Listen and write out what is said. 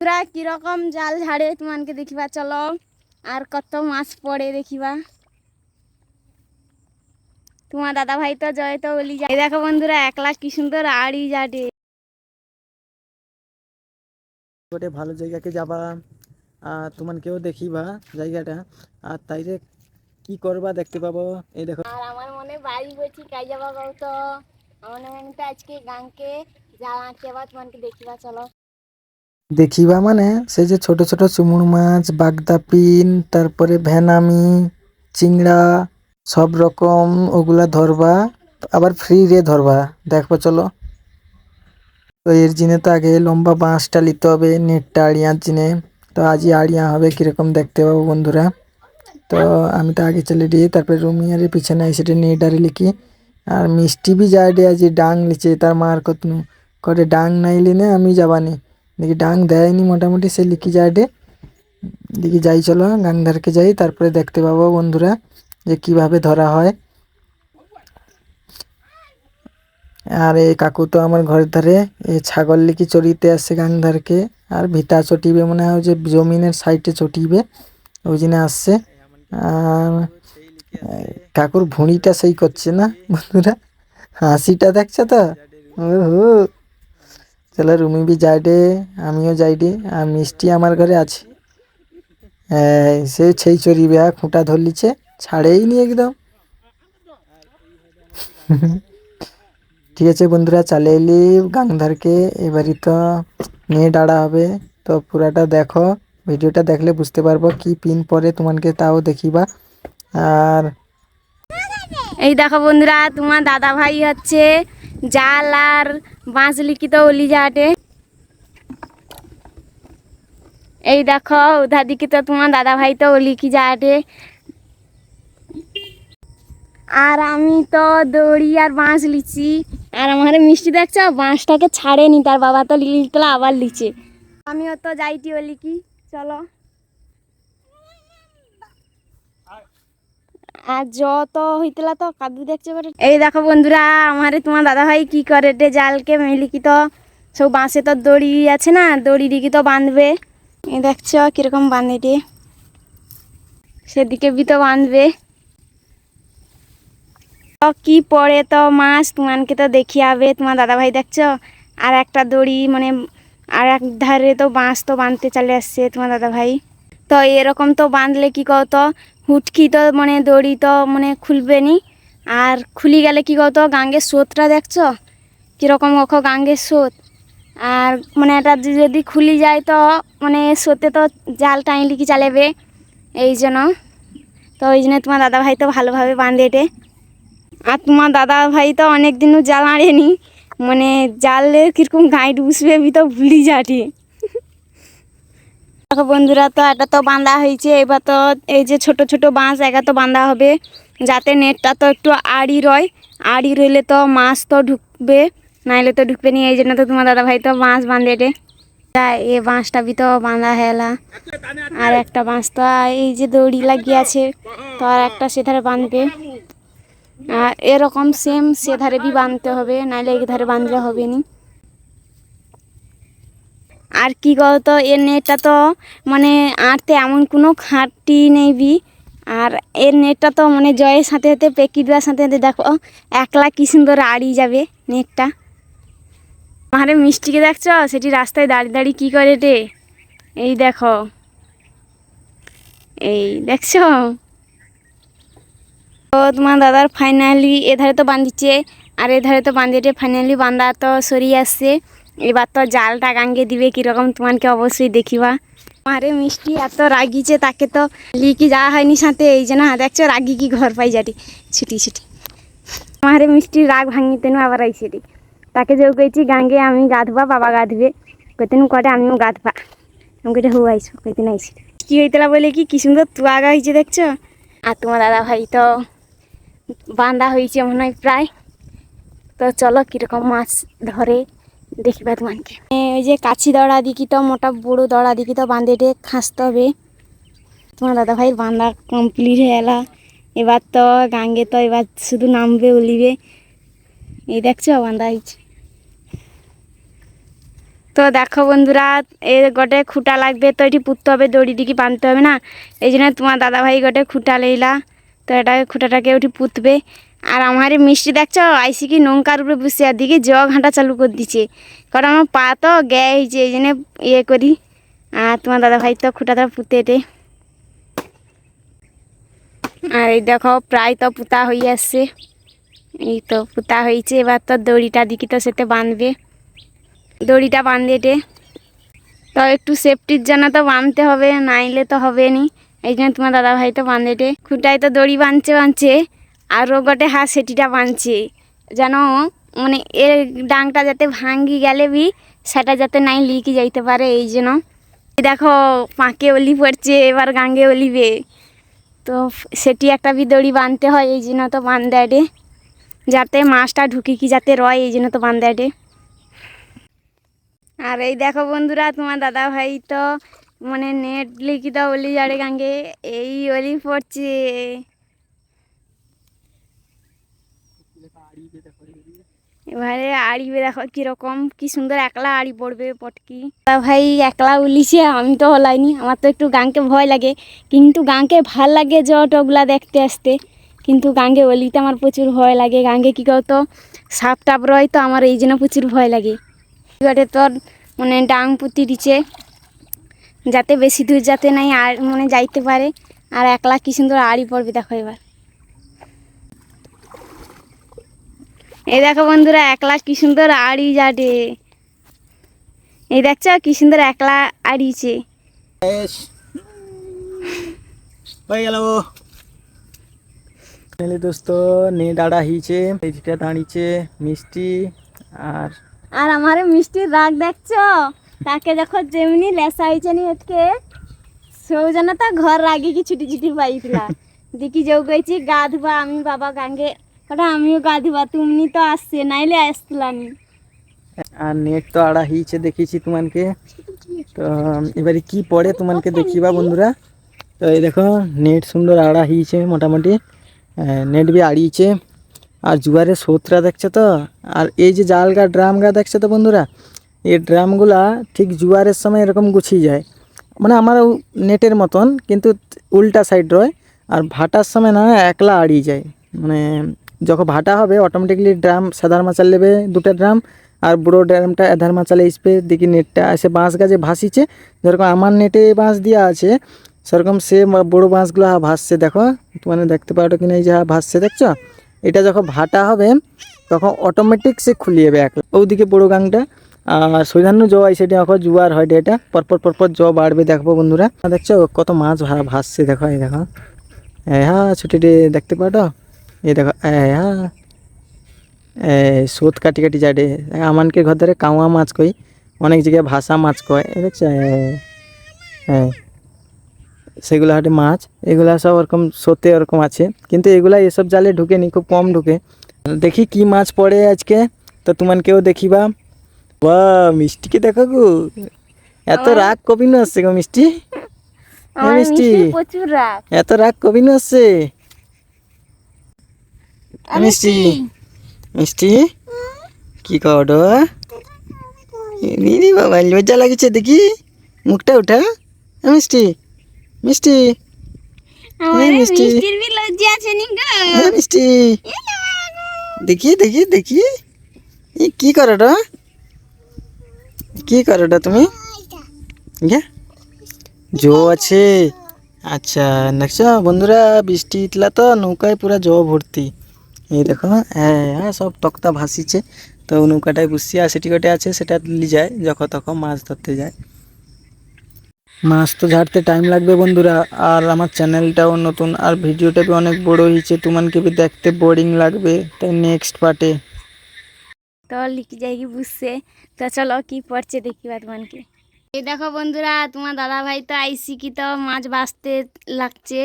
তোরা কীরকম জাল ঝাড়ে তোমাকে দেখিবা চলো। আর কত মাছ পড়ে দেখিবা। তোমার দাদা ভাই তো জয় তো বলি যায় দেখো বন্ধুরা একলা কি সুন্দর আড়ি জাটে গোটে ভালো জায়গাকে যাবা। আর তোমাকেও দেখিবা জায়গাটা। আর তাইরে কি করবা দেখতে পাবো এই দেখো। আর আমার মনে বাড়ি বলছি কাই যাবা তো আমার মনে আজকে গাংকে জাল আঁকে বা তোমাকে দেখিবা চলো। দেখিবা মানে সে যে ছোট ছোট চুমুর মাছ, বাগদা পিন, তারপরে ভেনামি, চিংড়া, সব রকম ওগুলা ধরবা, আবার ফ্রি রে ধরবা। দেখব চলো। তো এর জিনে তো আগে লম্বা বাঁশটা নিতে হবে, নেটটা আড়িয়ার জিনে। তো আজই আড়িয়া হবে, কীরকম দেখতে পাবো বন্ধুরা? তো আমি তো আগে চলে দিই, তারপরে রুমিয়ারের পিছনে এসে নেট আরে লিখি। আর মিষ্টি বি যায় ডে আজি ডাং লিচে, তার মার কতনু? করে ডাং নাইলি না আমি যাবানি। দেখি ডাং দেয়নি মোটামুটি, সে যায় ডে দেখি যাই, চলো গাংধারকে যাই, তারপরে দেখতে পাবো বন্ধুরা যে কীভাবে ধরা হয়। আর এই কাকু তো আমার ঘরের ধারে এই ছাগল লিখি চড়িতে আসছে গাংধারকে আর ভিতা চটিবে মনে হয় যে জমিনের সাইডে চটিবে, ওই জন্য আসছে। আর কাকুর ভুঁড়িটা সেই করছে না বন্ধুরা, হাসিটা দেখছে তো? ওহো চলো রুমি বি যাই ডে আমিও যাই ডে আর মিষ্টি আমার ঘরে আছে। সে সেই চড়িবে আর খুঁটা ধরলিছে, ছাড়েই নি একদম। ঠিক আছে বন্ধুরা, চালে এলি, গাংধারকে, এবারই তো নিয়ে ডাড়া হবে। তো পুরাটা দেখো, ভিডিওটা দেখলে বুঝতে পারব কি পিন পরে তোমাকে তাও দেখিবা। আর এই দেখো বন্ধুরা, তোমার দাদা ভাই হচ্ছে জাল আর বাঁশ লিখিত অলি জাটে এই দেখো উধার দিকে তো তোমার দাদা ভাই তো লিখি জাটে আর আমি তো দড়ি আর বাঁশ লিচি। আর আমার মিষ্টি দেখছ, বাঁশটাকে ছাড়েনি, তার বাবা তো লিখলো আবার লিচে। আমিও তো যাইটি ও লিখি চলো। আর যত হইতলা তো কাদু দেখছে করে এই দেখো বন্ধুরা, আমারে তোমার দাদা ভাই কি করে রে জালকে মেলি তো সব বাঁশে তো দড়ি আছে না, দড়ি দিকে তো বাঁধবে। এই দেখছ কীরকম বাঁধে রে সেদিকে বি তো বাঁধবে। তো কি পড়ে তো মাছ তোমাকে তো দেখিয়াবে। তোমার দাদা ভাই দেখছ? আর একটা দড়ি মানে আর এক ধারে তো বাঁশ তো বাঁধতে চলে আসছে তোমার দাদা ভাই তো এরকম তো বাঁধলে কি কত হুটকি তো মানে দড়ি তো মানে খুলবে নি আর খুলি গেলে কি কত গাঙ্গের স্রোতটা দেখছ? কীরকম ওখো গাঙ্গের স্রোত। আর মানে এটা যদি খুলি যায় তো মানে স্রোতে তো জাল টাইলি কি চালাবে? এই জন্য। তো ওই জন্য তোমার দাদা ভাই তো ভালোভাবে বাঁধে এটে। আর তোমার দাদা ভাই তো অনেক দিনও জাল আড়েনি মানে জালে কীরকম গাইড বুঝবে বি তো ভুলি যাটি দেখো বন্ধুরা, তো এটা তো বাঁধা হয়েছে। এবার তো এই যে ছোট ছোট বাঁশ একা তো বাঁধা হবে। যাতে নেটটা তো একটু আড়ি রয়। আড়ি রইলে তো মাছ তো ঢুকবে, নাইলে তো ঢুকবে নি। এই জন্য তো তোমার দাদা ভাই তো বাঁশ বাঁধে রে। তা এ বাঁশটা বি তো বাঁধা হেলা আর একটা বাঁশ তো এই যে দড়ি লাগিয়ে আছে, তো আর একটা সেধারে বাঁধবে। আর এরকম সেম সেধারে বি বাঁধতে হবে, নাইলে ধারে বাঁধলে হবে নি। আর কি বলতো এর নেটটা তো মানে আঁটতে এমন কোনো খাঁটি নেই বি। আর এর নেটটা তো মানে জয়ের সাথে সাথে পেকি দেওয়ার সাথে সাথে দেখো, একলা কি সুন্দর আড়ি যাবে নেটটা। আরে মিষ্টিকে দেখছ? সেটি রাস্তায় দাঁড়িয়ে দাঁড়িয়ে কী করে রে? এই দেখো। এই দেখছ? তো তোমার দাদার ফাইনালি এধারে তো বাঁধিচ্ছে আর এধারে তো বাঁধিয়ে ফাইনালি বাঁধা তো সরিয়ে আসছে। এবার তো জালটা গাঙ্গে দিবে, কীরকম তোমাকে অবশ্যই দেখিবা। মারে মিষ্টি, এত রাগিছে তাকে তো লিকি যাওয়া হয়নি সাথে, এই যে না, দেখছ রাগি কি ঘর পাই যাটি, ছুটি ছুটি। মারে মিষ্টি, রাগ ভাঙিতে নু আবার আইসে রে তাকে যে কইছি, গাঙ্গে আমি গা ধোবা বাবা গা ধুবে কইতেন কটে আমিও গা ধোবা আমি কইতে হু আইসো কইতেন আইসি কি হইতলা বলে কি কি সুন্দর তুয়াগা হয়েছে দেখছ? আর তোমার দাদা ভাই তো বাঁধা হয়েছে মনে হয় প্রায়। তো চলো, কীরকম মাছ ধরে। দেখিবা তোমাকে ওই যে কাছি দড়া দিকি তো, মোটা বড়ো দড়া দিকি তো বাঁধে ডে খাসতে হবে। তোমার দাদা ভাইয়ের বাঁধা কমপ্লিট হয়ে এলা এবার তো গাঙ্গে তো এবার শুধু নামবে, উলিবে। এই দেখছ, বাঁধা হয়েছে। তো দেখো বন্ধুরা, এ গোটে খুঁটা লাগবে, তো এটি পুঁততে হবে, দড়ি ডিকি বাঁধতে হবে না। এই জন্য তোমার দাদাভাই গোটে খুঁটা লইলা। তো এটাকে খুঁটাটাকে ওটি পুঁতবে। আর আমার মিষ্টি দেখছ? আইসি কি নৌকার উপরে বসে আর দিকে জগ ঘাঁটা চালু করে দিচ্ছে। কারণ আমার পা তো গে হয়েছে এই জন্য ইয়ে করি। আর তোমার দাদা ভাই তো খুঁটাটা পুঁতে এটে আর এই দেখো, প্রায় তো পুতা হয়ে আসছে। এই তো পুতা হয়েছে, এবার তো দড়িটা দিকে তো সেতে বাঁধবে। দড়িটা বাঁধে এটে তো একটু সেফটির জন্য তো বাঁধতে হবে, নাইলে তো হবে নি এই জন্য তোমার দাদা ভাই তো বাঁধে এটে খুঁটায় তো দড়ি বাঁধছে বাঁধছে আরও গোটে হাত সেটিটা বাঁধছে যেন মানে এর ডাংটা যাতে ভাঙ্গি গেলে বি, সেটা যাতে নাই লিকি যাইতে পারে এই জন্য দেখো, পাঁকে অলি পড়ছে, এবার গাঙ্গে অলিবে তো সেটি একটা বি দড়ি বাঁধতে হয়, এই জন্য তো বাঁধ রে। যাতে মাছটা ঢুকি কি যাতে রয়, এই জন্য তো বাঁধ রে। আর এই দেখো বন্ধুরা, তোমার দাদা ভাই তো মানে নেট লিখিত অলি যাড়ে গাঙ্গে, এই ওলি পড়ছে। এবারে আড়িবে দেখো কীরকম, কি সুন্দর একলা আড়ি পড়বে পটকি। দাদা ভাই, একলা উলিছে, আমি তো হলাইনি, আমার তো একটু গাঙ্কে ভয় লাগে। কিন্তু গাঙ্কে ভালো লাগে জটগুলা দেখতে আসতে। কিন্তু গাঙ্গে ওলিতে আমার প্রচুর ভয় লাগে। গাঙ্গে কী করতো সাপ টাপ রয় তো আমার এই জন্য প্রচুর ভয় লাগে। এবারে তোর মানে ডাং পুঁতি দিচ্ছে যাতে বেশি দূর যাতে নাই আর মানে যাইতে পারে। আর একলা কি সুন্দর আড়ি পড়বে দেখো এবার। এই দেখো বন্ধুরা একলা কি সুন্দর আড়ি যাটে এই দেখছ কি সুন্দর একলা আড়িছে। হয়ে গেল ফাইনালি দোস্ত নে দাঁড়া হিছে দাঁড়িয়েছে মিষ্টি আর আর আমার মিষ্টির রাগ দেখছ? তাকে দেখো যেমনি লেসা হয়েছে নি এতকে সেও যেন তা ঘর রাগে কি ছুটি ছুটি পাইছিলা দেখি যেও গেছি গা ধুবা, আমি বাবা গাঙ্গে। ওটা আমিও গা ধুবা তুমি তো আসছে, নাইলে আসছিলানি আর নেট তো আড়া হিছে দেখিছি তোমাকে তো, এবারে কি পড়ে তোমাকে দেখিবা বন্ধুরা? তো এই দেখো, নেট সুন্দর আড়া হিছে মোটামুটি। নেট বি আড়িয়েছে আর জুয়ারে সোতরা দেখছে তো? আর এই যে জাল গা, ড্রাম গা দেখছে তো বন্ধুরা? এই ড্রামগুলা ঠিক জুয়ারের সময় এরকম গুছিয়ে যায়। মানে আমার নেটের মতন, কিন্তু উল্টা সাইড রয়, আর ভাটার সময় না একলা আড়িয়ে যায়। মানে যখন ভাটা হবে অটোমেটিকলি ড্রাম সাদার মাচাল নেবে দুটো ড্রাম, আর বুড়ো ড্রামটা এধার মাচালে আসবে দেখি নেটটা এসে বাঁশ গাছে ভাসিছে। যেরকম আমার নেটে বাঁশ দেওয়া আছে, সেরকম সে বড় বাঁশগুলো ভাসছে দেখো। মানে দেখতে পারো কিনা এই যে ভাসছে, দেখছ? এটা যখন ভাটা হবে, তখন অটোমেটিক সে খুলে যাবে এক ওদিকে বড় গাংটা আর সৈধান্য জ সাইডে এখন জুয়ার হয় এটা। পরপর পরপর জ বাড়বে দেখব বন্ধুরা। দেখছ কত মাছ ভাসছে দেখো, এই দেখো। হ্যাঁ ছুটিটি দেখতে পারো এই দেখো হ্যাঁ সোত কাটি কাটি যাডে আমানকে ঘর ধারে কাওয়া মাছ কই, অনেক জায়গায় ভাষা মাছ কয় দেখছ? এই সেগুলো হাটে মাছ, এগুলা সব ওরকম সোতে ওরকম আছে। কিন্তু এগুলা এসব জালে ঢুকেনি, খুব কম ঢুকে। দেখি কি মাছ পড়ে আজকে, তো তোমানকেও দেখিবা। বা মিষ্টিকে দেখো গো। এত রাগ কবি না আসছে গো মিষ্টি? আমার মিষ্টি। প্রচুর রাগ। এত রাগ কবি না আসছে মিষ্টি মিষ্টি। কি কর দিদি বাবা লজ্জা লাগিছে দেখি। মুখটা উঠা এ মিষ্টি মিষ্টি। এই মিষ্টি। আছে মিষ্টি। দেখি দেখি দেখি। কি করোটা কি করোটা তুমি? ইয়া জো আছে। আচ্ছা দেখছ বন্ধুরা, বৃষ্টি ইতলা তো, নৌকায় পুরা জো ভর্তি। এই দেখো হ্যাঁ হ্যাঁ সব তক্তা ভাসিছে। তো নৌকাটায় বসিয়া সেটি কটে আছে, সেটা লি যায় যখন তখন মাছ ধরতে যায়। মাছ তো ঝাড়তে টাইম লাগবে বন্ধুরা, আর আমার চ্যানেলটাও নতুন, আর ভিডিওটা অনেক বড় হয়েছে তোমাকে দেখতে বোরিং লাগবে, তাই নেক্সট পার্টে তো লিখে যাই বুঝছে? তো চলো কি পড়ছে দেখি বা তোমাকে এই দেখো বন্ধুরা, তোমার দাদা ভাই তো আইসি কি তো, মাছ বাঁচতে লাগছে।